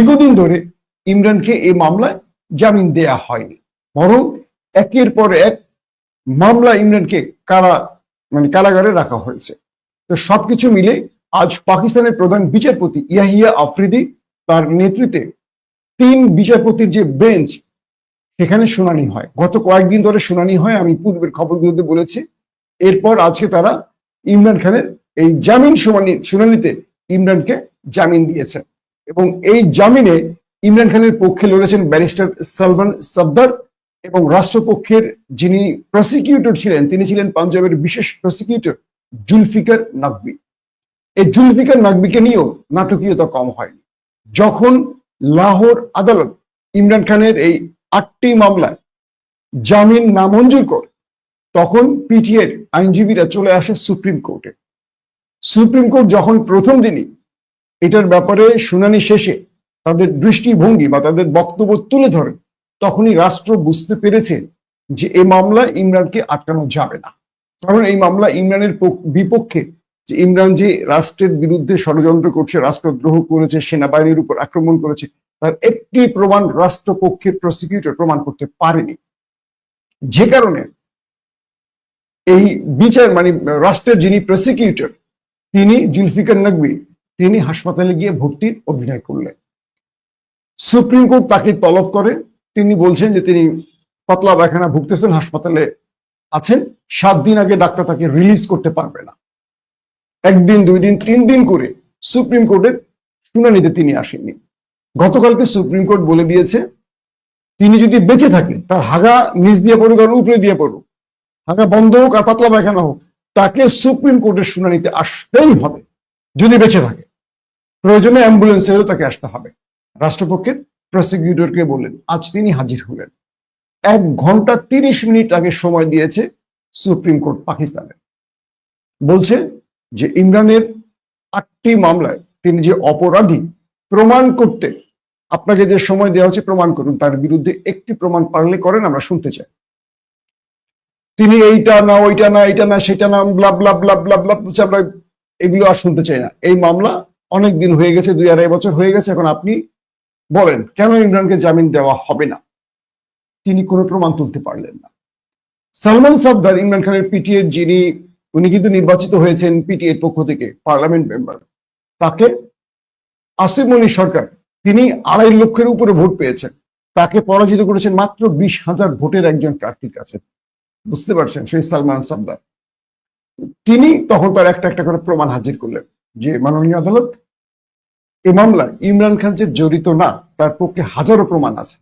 দীর্ঘদিন ধরে ইমরানকে এই মামলায় জামিন দেয়া হয়নি। বরং একের পর এক মামলা ইমরানকে কারা মানে কারাগারে রাখা হয়েছে। তো সবকিছু মিলে আজ পাকিস্তানের প্রধান বিচারপতি ইয়াহিয়া আফ্রিদি তার নেতৃত্বে তিন বিচারপতির যে বেঞ্চ, সেখানে শুনানি হয়। গত কয়েকদিন ধরে শুনানি হয়, আমি পূর্বের খবরগুলোতে বলেছি। এরপর আজকে তারা ইমরান খানের এই জামিন শুনানি, শুনানিতে ইমরানকে জামিন দিয়েছেন। এবং এই জামিনে ইমরান খানের পক্ষে লড়েছেন ব্যারিস্টার সালমান সফদার এবং রাষ্ট্রপক্ষের যিনি প্রসিকিউটর ছিলেন, তিনি ছিলেন পাঞ্জাবের বিশেষ প্রসিকিউটর জুলফিকার নাকবি এই জুলফিকার নাকবিকে নিয়েও নাটকীয়তা কম হয়নি। যখন লাহোর আদালত ইমরান খানের এই আটটি মামলায় জামিন নামঞ্জুর করে, তখন পিটিএর আইনজীবীরা চলে আসে সুপ্রিম কোর্টে। সুপ্রিম কোর্ট যখন প্রথম দিনই এটার ব্যাপারে শুনানি শেষে তাদের দৃষ্টিভঙ্গি বা তাদের বক্তব্য তুলে ধরে, তখনই রাষ্ট্র বুঝতে পেরেছে যে এই মামলা ইমরানকে আটকানো যাবে না। কারণ এই মামলা ইমরানের বিপক্ষে যে ইমরান যে রাষ্ট্রের বিরুদ্ধে ষড়যন্ত্র করছে, রাষ্ট্রদ্রোহ করেছে, সেনাবাহিনীর উপর আক্রমণ করেছে, তার একটি প্রমাণ রাষ্ট্রপক্ষের প্রসিকিউটর প্রমাণ করতে পারেনি। যে কারণে এই বিচার মানে রাষ্ট্রের যিনি প্রসিকিউটর তিনি জুলফিকার নকবি তিনি হাসপাতালে গিয়ে ভর্তির অভিনয় করলেন। সুপ্রিম কোর্ট তাকে তলব করে। তিনি বলছেন যে তিনি পাতলা পায়খানা ভুগতেছেন, হাসপাতালে আছেন। সাত দিন আগে ডাক্তার তাকে রিলিজ করতে পারবে না। একদিন, দুই দিন, তিন দিন করে সুপ্রিম কোর্টের শুনানিতে তিনি আসেননি। গতকালকে সুপ্রিম কোর্ট বলে দিয়েছে, তিনি যদি বেঁচে থাকেন তার হাগা নিচ দিয়ে পড়ুক আর উপরে দিয়ে পড়ুক, হাগা বন্ধ হোক আর পাতলা পায়খানা হোক, তাকে সুপ্রিম কোর্টের শুনানিতে আসতেই হবে, যদি বেঁচে থাকে। প্রয়োজনে অ্যাম্বুলেন্সে হলেও তাকে আসতে হবে রাষ্ট্রপক্ষের প্রসিকিউটরকে বললেন আজ তিনি হাজির হলেন এক ঘণ্টা তিরিশ মিনিট আগে সময় দিয়েছে সুপ্রিম কোর্ট পাকিস্তানের বলছে যে ইমরানের আটটি মামলায় তিনি যে অপরাধী প্রমাণ করতে আপনাকে যে সময় দেওয়া হচ্ছে প্রমাণ করুন তার বিরুদ্ধে একটি প্রমাণ পারলে করেন আমরা শুনতে চাই তিনি এইটা না ওইটা না এইটা না সেটা না blah blah blah blah blah বলছে, আমরা এগুলো আর শুনতে চাই না এই মামলা অনেক দিন হয়ে গেছে, দুই আড়াই বছর হয়ে গেছে, এখন আপনি বলেন, কেন ইমরানকে জামিন দেওয়া হবে না? তিনি কোনো প্রমাণ তুলতে পারলেন না। সালমান সাবদার ইমরান খানের পিটিএর যিনি, উনি কিন্তু নির্বাচিত হয়েছেন পিটিএর পক্ষ থেকে, পার্লামেন্ট মেম্বার। তাকে আসিফ মনি সরকার, তিনি আড়াই লক্ষের উপরে ভোট পেয়েছেন। তাকে পরাজিত করেছেন মাত্র বিশ হাজার ভোটের একজন প্রার্থীর কাছে। বুঝতে পারছেন সেই সালমান সাবদার তিনি তখন তার একটা একটা করে প্রমাণ হাজির করলেন। যে মাননীয় আদালত, এই মামলায় ইমরান খান যে জড়িত না, তার পক্ষে হাজারো প্রমাণ আছে।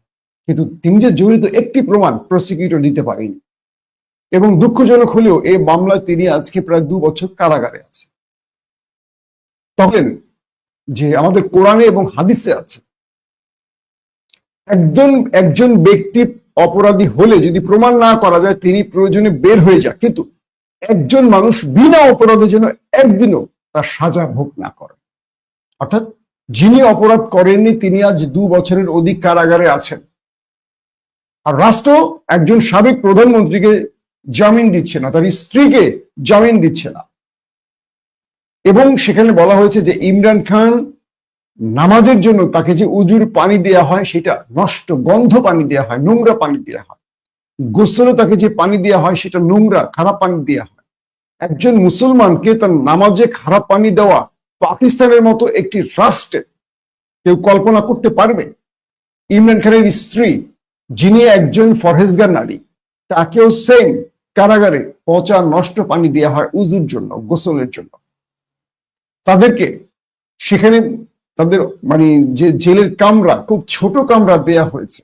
কিন্তু তিনি যে জড়িত একটি প্রমাণ প্রসিকিউটর দিতে পারেনি। এবং দুঃখজনক হলেও এই মামলায় তিনি আজকে প্রায় দু বছর কারাগারে আছে। তখন যে আমাদের কোরআনে এবং হাদিসে আছে, একজন একজন ব্যক্তি অপরাধী হলে যদি প্রমাণ না করা যায়, তিনি প্রয়োজনে বের হয়ে যাক। কিন্তু একজন মানুষ বিনা অপরাধে যেন একদিনও তার সাজা ভোগ না করে। অর্থাৎ যিনি অপরাধ করেননি, তিনি আজ দু বছরের অধিক কারাগারে আছেন। আর রাষ্ট্র একজন সাবেক প্রধানমন্ত্রীকে জামিন দিচ্ছে না, তার স্ত্রীকে জামিন দিচ্ছে না। এবং সেখানে বলা হয়েছে যে ইমরান খান নামাজের জন্য তাকে যে উজুর পানি দেয়া হয়, সেটা নষ্ট, গন্ধ পানি দেয়া হয়, নোংরা পানি দেয়া হয়। গোসলে তাকে যে পানি দেয়া হয়, সেটা নোংরা, খারাপ পানি দেয়া হয়। একজন মুসলমানকে তার নামাজে খারাপ পানি দেওয়া পাকিস্তানের মতো একটি রাষ্ট্রে কেউ কল্পনা করতে পারবে? ইমরান খানের স্ত্রী, যিনি একজন ফরহেজগার নারী, তাকেও সেম কারাগারে পচা নষ্ট পানি দেওয়া হয় উজুর জন্য, গোসলের জন্য। তাদেরকে সেখানে তাদের মানে যে জেলের কামরা, খুব ছোট কামরা দেয়া হয়েছে।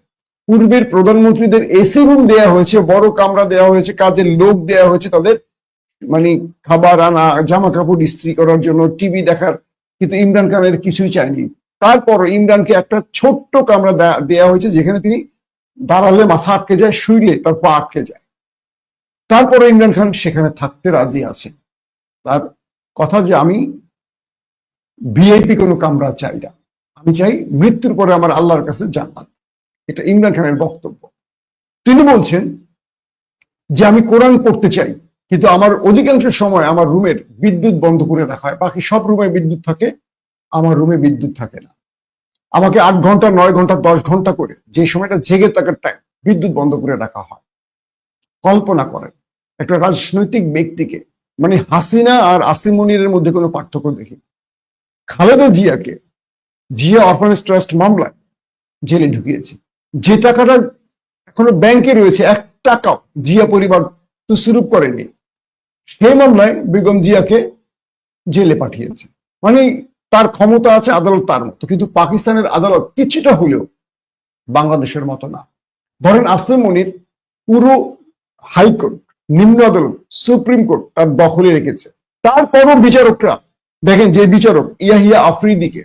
পূর্বের প্রধানমন্ত্রীদের এসি রুম দেয়া হয়েছে, বড় কামরা দেয়া হয়েছে, কাজের লোক দেয়া হয়েছে তাদের। মানে খাবার আনা জামা কাপড় ইস্ত্রি করার জন্য, টিভি দেখার, কিন্তু ইমরান খানের কিছুই চায়নি। তারপর ইমরানকে একটা ছোট্ট কামরা দেয়া- হয়েছে, যেখানে তিনি দাঁড়ালে মাথা আটকে যায়, শুইলে তার পা আটকে যায়। তারপরে ইমরান খান সেখানে থাকতে রাজি আছে। তার কথা যে আমি ভিআইপি কোনো কামরা চাই না। আমি চাই মৃত্যুর পরে আমার আল্লাহর কাছে জান্নাত। এটা ইমরান খানের বক্তব্য। তিনি বলছেন যে আমি কোরআন পড়তে চাই। কিন্তু আমার অধিকাংশ সময় আমার রুমের বিদ্যুৎ বন্ধ করে রাখা হয়। বাকি সব রুমে বিদ্যুৎ থাকে, আমার রুমে বিদ্যুৎ থাকে না। আমাকে আট ঘণ্টা, নয় ঘণ্টা, দশ ঘণ্টা করে যে সময়টা জেগে থাকার টাইম বিদ্যুৎ বন্ধ করে রাখা হয়। কল্পনা করেন, একটা রাজনৈতিক ব্যক্তিকে মানে হাসিনা আর আসিম মনিরের মধ্যে কোনো পার্থক্য দেখি। খালেদা জিয়াকে, জিয়া অরফানেজ ট্রাস্ট মামলায় জেলে ঢুকিয়েছে। যে টাকাটা এখনও ব্যাংকে রয়েছে, এক টাকাও জিয়া পরিবার তো তুসরুপ করেনি। সেই মামলায় বেগম জিয়াকে জেলে পাঠিয়েছে। মানে তার ক্ষমতা আছে আদালত তার মতো, কিন্তু পাকিস্তানের আদালত কিছুটা হলেও বাংলাদেশের মতো না। ধরেন আসিম মনির পুরো হাইকোর্ট, নিম্ন আদালত, সুপ্রিম কোর্ট তার দখলে রেখেছে। তারপরও বিচারকরা, দেখেন যে বিচারক ইয়াহিয়া আফ্রিদিকে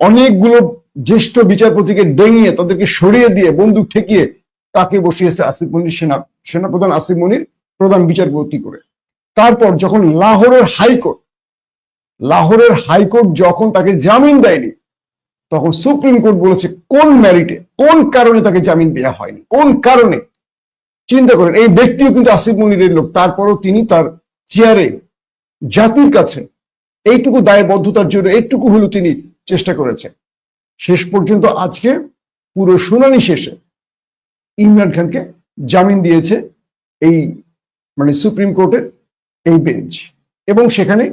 অনেকগুলো জ্যেষ্ঠ বিচারপতিকে ডেঙিয়ে তাদেরকে সরিয়ে দিয়ে বন্দুক ঠেকিয়ে তাকে বসিয়েছে আসিফ মনির সেনা, সেনাপ্রধান আসিফ মনির প্রধান বিচারপতি করে। তারপর যখন লাহোরের হাইকোর্ট লাহোরের হাইকোর্ট যখন তাকে জামিন দেয়নি, তখন সুপ্রিম কোর্ট বলেছে, কোন ম্যারিটে কোন কারণে তাকে জামিন দেওয়া হয়নি, কোন কারণে? চিন্তা করেন, এই ব্যক্তিও কিন্তু আসিফ মনিরের লোক, তারপরও তিনি তার চেয়ারে জাতির কাছে এইটুকু দায়বদ্ধতার জন্য এইটুকু হলেও তিনি চেষ্টা করেছেন। শেষ পর্যন্ত আজকে পুরো শুনানি শেষে ইমরান খানকে জামিন দিয়েছে এই মানে সুপ্রিম কোর্টের এই বেঞ্চ এবং সেখানে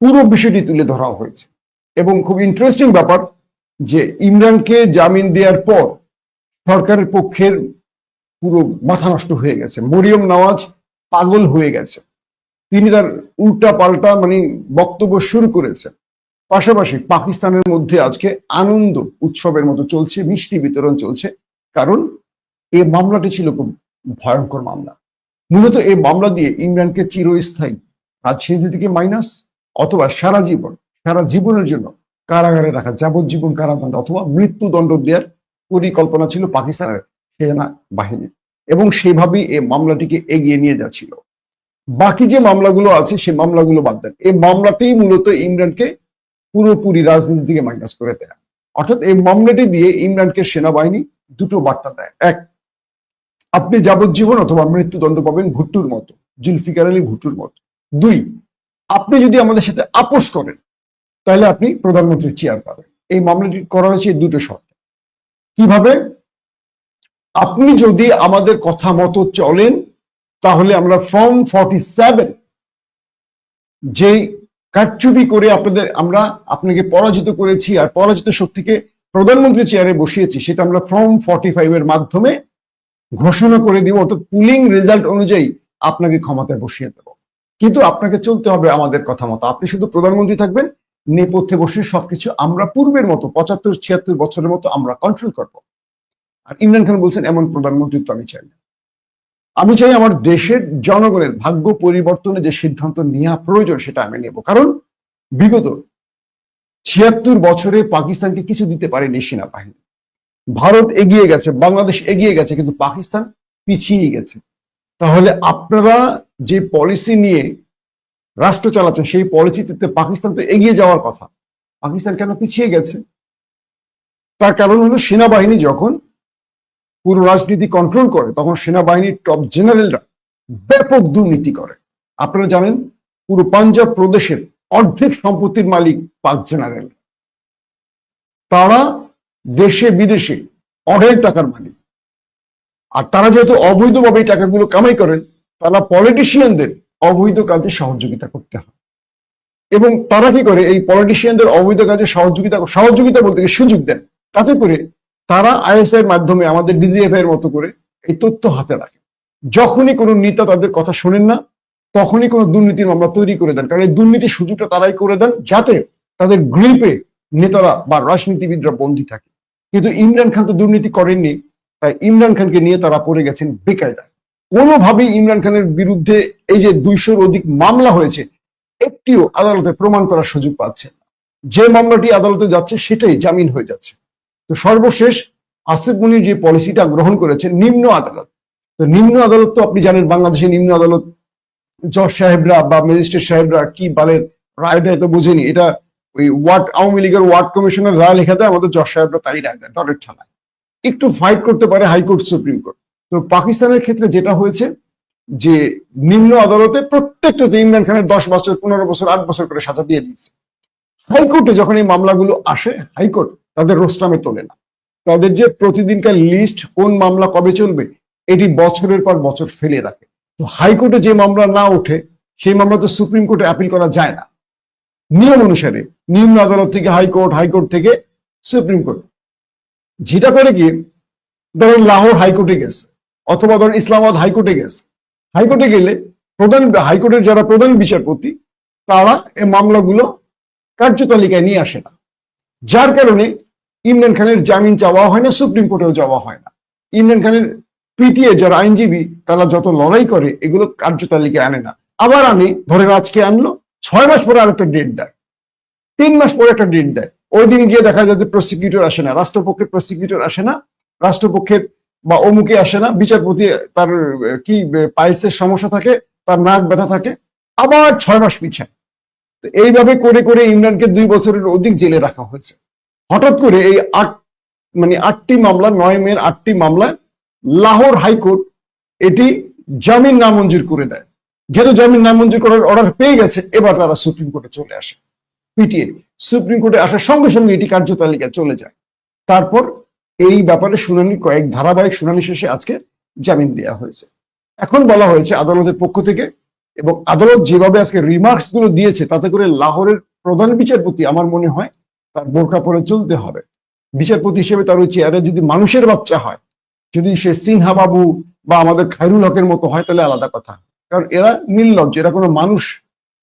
পুরো বিষয়টি তুলে ধরা হয়েছে। এবং খুব ইন্টারেস্টিং ব্যাপার যে ইমরানকে জামিন দেওয়ার পর সরকারের পক্ষের পুরো মাথা নষ্ট হয়ে গেছে। মরিয়ম নওয়াজ পাগল হয়ে গেছে। তিনি তার উল্টা পাল্টা মানে বক্তব্য শুরু করেছেন। পাশাপাশি পাকিস্তানের মধ্যে আজকে আনন্দ উৎসবের মতো চলছে, মিষ্টি বিতরণ চলছে। কারণ এই মামলাটি ছিল খুব ভয়ঙ্কর মামলা। মূলত এই মামলা দিয়ে ইমরানকে চিরস্থায়ী। রাজনীতি থেকে মাইনাস অথবা সারা জীবন, সারা জীবনের জন্য কারাগারে রাখা যাবজ্জীবন কারাদণ্ড অথবা মৃত্যুদণ্ড দেওয়ার পরিকল্পনা ছিল পাকিস্তানের সেনা বাহিনীর এবং সেভাবেই এই মামলাটিকে এগিয়ে নিয়ে যাচ্ছিল। বাকি যে মামলাগুলো আছে, সেই মামলাগুলো বাদ দেন। এই মামলাটি মূলত ইমরানকে পুরোপুরি রাজনীতি থেকে মাইনাস করে দেয়। অর্থাৎ এই মামলাটি দিয়ে ইমরানকে সেনাবাহিনী দুটো বার্তা দেয়। এক আপনি যাবজ্জীবন অথবা মৃত্যুদণ্ড পাবেন ভুট্টুর মতো, জুলফিকার আলী ভুট্টুর মতো। দুই, আপনি যদি আমাদের সাথে আপোষ করেন, তাহলে আপনি প্রধানমন্ত্রীর চেয়ার পাবেন। এই মামলাটি করা হয়েছে দুটো শর্তে। কীভাবে? আপনি যদি আমাদের কথা মতো চলেন, তাহলে আমরা ফর্ম ফর্টি সেভেন যে কারচুপি করে আপনাদের, আমরা আপনাকে পরাজিত করেছি আর পরাজিত শক্তিকে প্রধানমন্ত্রী চেয়ারে বসিয়েছি, সেটা আমরা ফর্ম ফর্টি ফাইভ এর মাধ্যমে ঘোষণা করে দিব, অর্থাৎ পুলিং রেজাল্ট অনুযায়ী আপনাকে ক্ষমতায় বসিয়ে দেব। কিন্তু আপনাকে চলতে হবে আমাদের কথা মতো। আপনি শুধু প্রধানমন্ত্রী থাকবেন, নেপথ্যে বসে সবকিছু আমরা পূর্বের মতো, পঁচাত্তর, ছিয়াত্তর বছরের মতো আমরা কন্ট্রোল করব। আর ইমরান খান বলছেন, এমন প্রধানমন্ত্রী তো আমি চাই না। আমি চাই আমার দেশের জনগণের ভাগ্য পরিবর্তনে যে সিদ্ধান্ত নেওয়া প্রয়োজন সেটা আমি নেব। কারণ বিগত ছিয়াত্তর বছরে পাকিস্তানকে কিছু দিতে পারেনি সেনাবাহিনী। ভারত এগিয়ে গেছে, বাংলাদেশ এগিয়ে গেছে, কিন্তু পাকিস্তান পিছিয়ে গেছে। তাহলে আপনারা যে পলিসি নিয়ে রাষ্ট্র চালাচ্ছেন, সেই পলিসিতে পাকিস্তান তো এগিয়ে যাওয়ার কথা। পাকিস্তান কেন পিছিয়ে গেছে? তার কারণ হলো সেনাবাহিনী যখন পুরো রাজনীতি কন্ট্রোল করে, তখন সেনাবাহিনীর টপ জেনারেলরা ব্যাপক দুর্নীতি করে। আপনারা জানেন, পুরো পাঞ্জাব প্রদেশের অর্ধেক সম্পত্তির মালিক পাক জেনারেল তারা দেশে, বিদেশে অঢেল টাকার মালিক। আর তারা যেহেতু অবৈধভাবে এই টাকাগুলো কামাই করেন, তারা পলিটিশিয়ানদের অবৈধ কাজে সহযোগিতা করতে হয়। এবং তারা কি করে? এই পলিটিশিয়ানদের অবৈধ কাজে সহযোগিতা সহযোগিতা বলতে সুযোগ দেন। তাতে করে তারা আইএসআই এর মাধ্যমে আমাদের ডিজিএফ এর মতো করে এই তথ্য হাতে রাখে। যখনই কোনো নেতা তাদের কথা শোনেন না, তখনই কোনো দুর্নীতির মামলা তৈরি করে দেন। কারণ এই দুর্নীতির সুযোগটা তারাই করে দেন, যাতে তাদের গ্রিপে নেতারা বা রাজনীতিবিদরা বন্দী থাকে। কিন্তু ইমরান খান তো দুর্নীতি করেননি, তাই ইমরান খানকে নিয়ে তারা পড়ে গেছেন বেকায়দায় কোনোভাবেই ইমরান খানের বিরুদ্ধে এই যে দুইশোর অধিক মামলা হয়েছে, একটিও আদালতে প্রমাণ করার সুযোগ পাচ্ছে না। যে মামলাটি আদালতে যাচ্ছে সেটাই জামিন হয়ে যাচ্ছে। তো সর্বশেষ আসিফ মুনির যে পলিসিটা গ্রহণ করেছেন, নিম্ন আদালত। তো নিম্ন আদালত তো আপনি জানেন বাংলাদেশের নিম্ন আদালত, জজ সাহেবরা বা ম্যাজিস্ট্রেট সাহেবরা কি বলেন রায় দেয় তো বুঝেনি। এটা ওই ওয়ার্ড, আওয়ামী লীগের ওয়ার্ড কমিশনের রায় লেখা দেয়, আমাদের জজ সাহেবরা তাই রায় দেয় ডরের ঠালায়। একটু ফাইট করতে পারে হাইকোর্ট সুপ্রিম কোর্ট তো পাকিস্তানের ক্ষেত্রে যেটা হয়েছে, যে নিম্ন আদালতে প্রত্যেকটাতে ইমরান খানের দশ বছর, পনেরো বছর, আট বছর করে সাজা দিয়ে দিয়েছে। হাইকোর্টে যখন এই মামলাগুলো আসে হাইকোর্ট তাদের রোস্টামে তোলে না। তাদের যে প্রতিদিনকার লিস্ট কোন মামলা কবে চলবে, এটি বছরের পর বছর ফেলে রাখে। তো হাইকোর্টে যে মামলা না ওঠে, সেই মামলা তো সুপ্রিম কোর্টে আপিল করা যায় না। নিয়ম অনুসারে, নিম্ন আদালত থেকে হাইকোর্ট হাইকোর্ট থেকে সুপ্রিম কোর্ট। যেটা করে কি, ধরেন লাহোর হাইকোর্টে গেছে, অথবা ধরেন ইসলামাবাদ হাইকোর্টে গেছে। হাইকোর্টে গেলে প্রধান, হাইকোর্টের যারা প্রধান বিচারপতি, তারা এই মামলাগুলো কার্যতালিকায় নিয়ে আসে না। যার কারণে ইমরান খানের জামিন চাওয়া হয় না, সুপ্রিম কোর্টেও যাওয়া হয় না। ইমরান খানের পিটিএ যারা আইনজীবী, তারা যত লড়াই করে, এগুলো কার্যতালিকায় আনে না। আবার আনে, ধরেন আজকে আনলো ছয় মাস পরে আরেকটা ডেট দেয়। তিন মাস পরে একটা ডেট দেয়। ওই দিন গিয়ে দেখা যায় যে প্রসিকিউটর আসে না, রাষ্ট্রপক্ষের প্রসিকিউটর আসে না, রাষ্ট্রপক্ষের বা অমুকে আসে না, বিচারপতি তার কি পাইলসের সমস্যা থাকে, তার নাক ব্যথা থাকে, আবার ছয় মাস পিছায়। তো এইভাবে করে করে ইমরানকে দুই বছরের অধিক জেলে রাখা হয়েছে। হঠাৎ করে এই আট মানে আটটি মামলা, নয় মেয়ের আটটি মামলায় লাহোর হাইকোর্ট এটি জামিন নামঞ্জুর করে দেয়। যেহেতু জামিন নামঞ্জুর করার অর্ডার পেয়ে গেছে, এবার তারা সুপ্রিম কোর্টে চলে আসে। পিটিএ সুপ্রিম কোর্টে আসার সঙ্গে সঙ্গে এটি কার্যতালিকায় চলে যায়। তারপর এই ব্যাপারে শুনানি, কয়েক ধারাবাহিক শুনানি শেষে আজকে জামিন দেওয়া হয়েছে। এখন বলা হয়েছে আদালতের পক্ষ থেকে, এবং আদালত যেভাবে আজকে রিমার্কসগুলো দিয়েছে, তাতে করে লাহোরের প্রধান বিচারপতি, আমার মনে হয়, তার বোরকা পরে চলতে হবে। বিচারপতি হিসেবে তার ওই চেয়ারে যদি মানুষের বাচ্চা হয়, যদি সে সিনহা বাবু বা আমাদের খায়রুল হকের মতো হয়, তাহলে আলাদা কথা। কারণ এরা নির্লজ্জ, এরা কোনো মানুষ।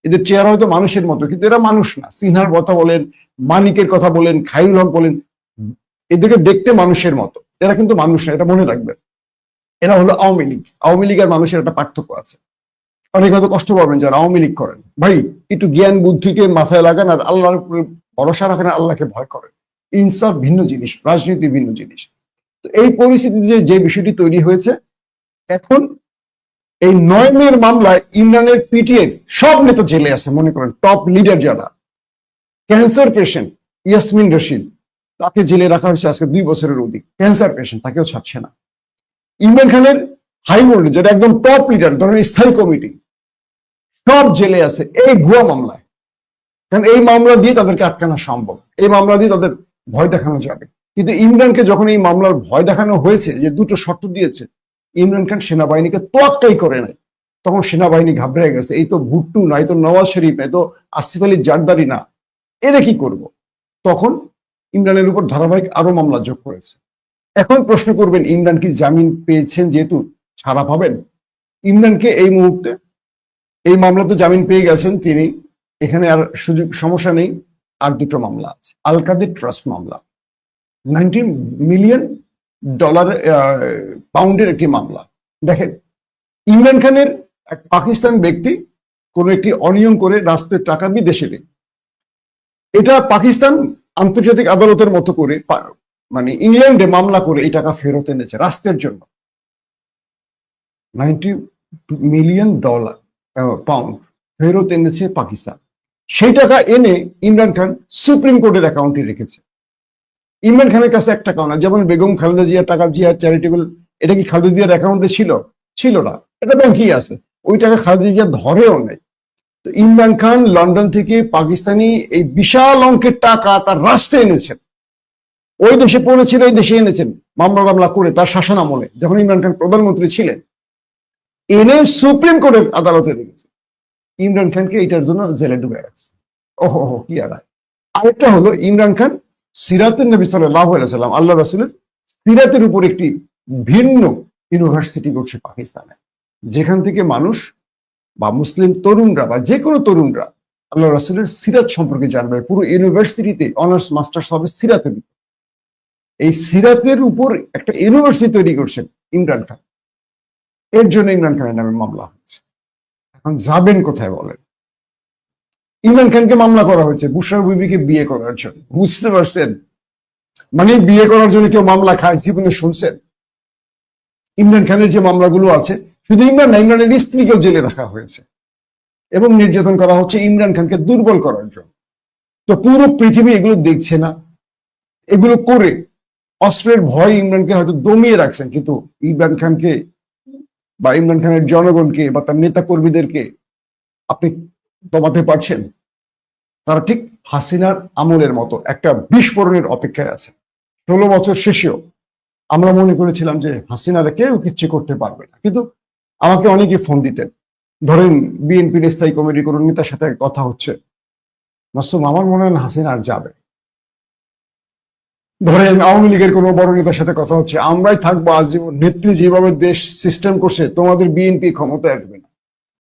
এদের চেহারা হয়তো মানুষের মতো, কিন্তু এরা মানুষ না। সিনহার কথা বলেন, মানিকের কথা বলেন, খায়রুল হক বলেন, এদেরকে দেখতে মানুষের মতো। এরা কিন্তু মানুষ না, এটা মনে রাখবেন। এরা হলো আওয়ামী লীগ। আওয়ামী লীগের মানুষের একটা পার্থক্য আছে। অনেক হয়তো কষ্ট পাবেন যারা আওয়ামী লীগ করেন। ভাই, একটু জ্ঞান, বুদ্ধিকে মাথায় লাগান আর আল্লাহর ভরসা রাখেন আল্লাহকে ভয় করেন। ইনসাফ ভিন্ন জিনিস, রাজনীতি ভিন্ন জিনিস। তো এই পরিস্থিতিতে যে বিষয়টি তৈরি হয়েছে, এখন এই নয় মেয়ের মামলায় ইমরানের পিটিএ সব নেতা জেলে আছে, মনে করেন টপ লিডার যারা। ক্যান্সার পেশেন্ট ইয়াসমিন রশিদ, তাকে জেলে রাখা হয়েছে আজকে দুই বছরের অধিক। ক্যান্সার পেশেন্ট তাকেও ছাড়ছে না। ইমরান খানের হাই যেটা একদম টপ লিডার ধরেন স্থায়ী কমিটি সব জেলে আছে এই ভুয়া মামলায়। কারণ এই মামলা দিয়ে তাদেরকে আটকানো সম্ভব, এই মামলা দিয়ে তাদের ভয় দেখানো যাবে। কিন্তু ইমরানকে যখন এই মামলার ভয় দেখানো হয়েছে, যে দুটো শর্ত দিয়েছে ইমরান খান সেনাবাহিনীকে তোয়াক্কাই করে নাই। তখন সেনাবাহিনী ঘাবড়ে গেছে, এই তো ভুট্টু না, এই তো নওয়াজ শরীফ, এই তো আসিফ আলী জারদারি না, এরা কি করব? তখন ইমরানের উপর ধারাবাহিক আরও মামলা যোগ করেছে। এখন প্রশ্ন করবেন, ইমরান কি জামিন পেয়েছেন যেহেতু ছাড়া পাবেন? ইমরানকে এই মুহূর্তে? এই মামলাতে জামিন পেয়ে গেছেন তিনি, এখানে আর সুযোগ, সমস্যা নেই। আর দুটো মামলা আছে আল কাদের ট্রাস্ট মামলা। নাইনটি মিলিয়ন ডলার পাউন্ডের একটি মামলা। দেখেন, ইমরান খানের এক পাকিস্তান ব্যক্তি কোন একটি অনিয়ম করে রাষ্ট্রের টাকা বিদেশে নেই এটা পাকিস্তান আন্তর্জাতিক আদালতের মতো করে মানে ইংল্যান্ডে মামলা করে এই টাকা ফেরত এনেছে রাষ্ট্রের জন্য। মিলিয়ন ডলার পাউন্ড ফেরত এনেছে পাকিস্তান। সেই টাকা এনে ইমরান খান সুপ্রিম কোর্টের অ্যাকাউন্টে রেখেছে। ইমরান খানের কাছে এক টাকাও না। যেমন বেগম, খালেদা জিয়ার টাকা জিয়া চ্যারিটেবল এটা কি খালেদা জিয়ার অ্যাকাউন্টে ছিল? ছিল না। এটা ব্যাংকেই আছে। ওই টাকা খালেদা জিয়া ধরেও নেই। তো ইমরান খান লন্ডন থেকে পাকিস্তানি এই বিশাল অঙ্কের টাকা তার রাষ্ট্রে এনেছেন। ওই দেশে পড়েছিল, এই দেশে এনেছেন। মামলা মামলা করে তার শাসন আমলে যখন ইমরান খান প্রধানমন্ত্রী ছিলেন, এনে সুপ্রিম কোর্টের আদালতে রেখেছে। ইমরান খানকে এটার জন্য জেলে ডুবে রাখছে। ওহো, কি আর আরেকটা হলো, ইমরান খান সিরাতের নবী সাল্লাহ সাল্লাম আল্লাহ রাসুলের সিরাতের উপর একটি ভিন্ন ইউনিভার্সিটি করছে পাকিস্তানে। যেখান থেকে মানুষ বা মুসলিম তরুণরা বা যে কোনো তরুণরা আল্লাহ রাসুলের সিরাত সম্পর্কে জানবে। পুরো ইউনিভার্সিটিতে অনার্স, মাস্টার্স হবে সিরাতের। এই সিরাতের উপর একটা ইউনিভার্সিটি তৈরি করছেন ইমরান খান। এর জন্য ইমরান খানের নামে মামলা হয়েছে এখন যাবেন কোথায় বলেন? ইমরান খানকে মামলা করা হয়েছে, বুশার বিবিকে বিয়ে করার জন্য। বুঝতে পারছেন? মানে বিয়ে করার জন্য কেউ মামলা খায়, জীবনে শুনছেন? ইমরান খানের যে মামলাগুলো আছে, শুধু ইমরান না, ইমরানের স্ত্রীকেও জেলে রাখা হয়েছে। এবং নির্যাতন করা হচ্ছে ইমরান খানকে দুর্বল করার জন্য। তো পুরো পৃথিবী এগুলো দেখছে না। এগুলো করে অস্ত্রের ভয় ইমরানকে হয়তো দমিয়ে রাখছেন, কিন্তু ইমরান খানকে বা ইমরান খানের জনগণকে বা তার নেতা কর্মীদেরকে আপনি দমাতে পারছেন? তারা ঠিক হাসিনার আমলের মতো একটা বিস্ফোরণের অপেক্ষায় আছে। ষোলো বছর শেষেও আমরা মনে করেছিলাম যে হাসিনারা কেউ কিচ্ছু করতে পারবে না। কিন্তু আমাকে অনেকে ফোন দিতেন। ধরেন বিএনপির স্থায়ী কমিটির কোনো নেতার সাথে কথা হচ্ছে। মাসুম, আমার মনে হয় না হাসিনা আর যাবে। ধরেন আওয়ামী লীগের কোনো বড় নেতার সাথে কথা হচ্ছে। আমরাই থাকব, আজীবন নেত্রী যেভাবে দেশ সিস্টেম করছে, তোমাদের বিএনপি ক্ষমতায় আসবে না।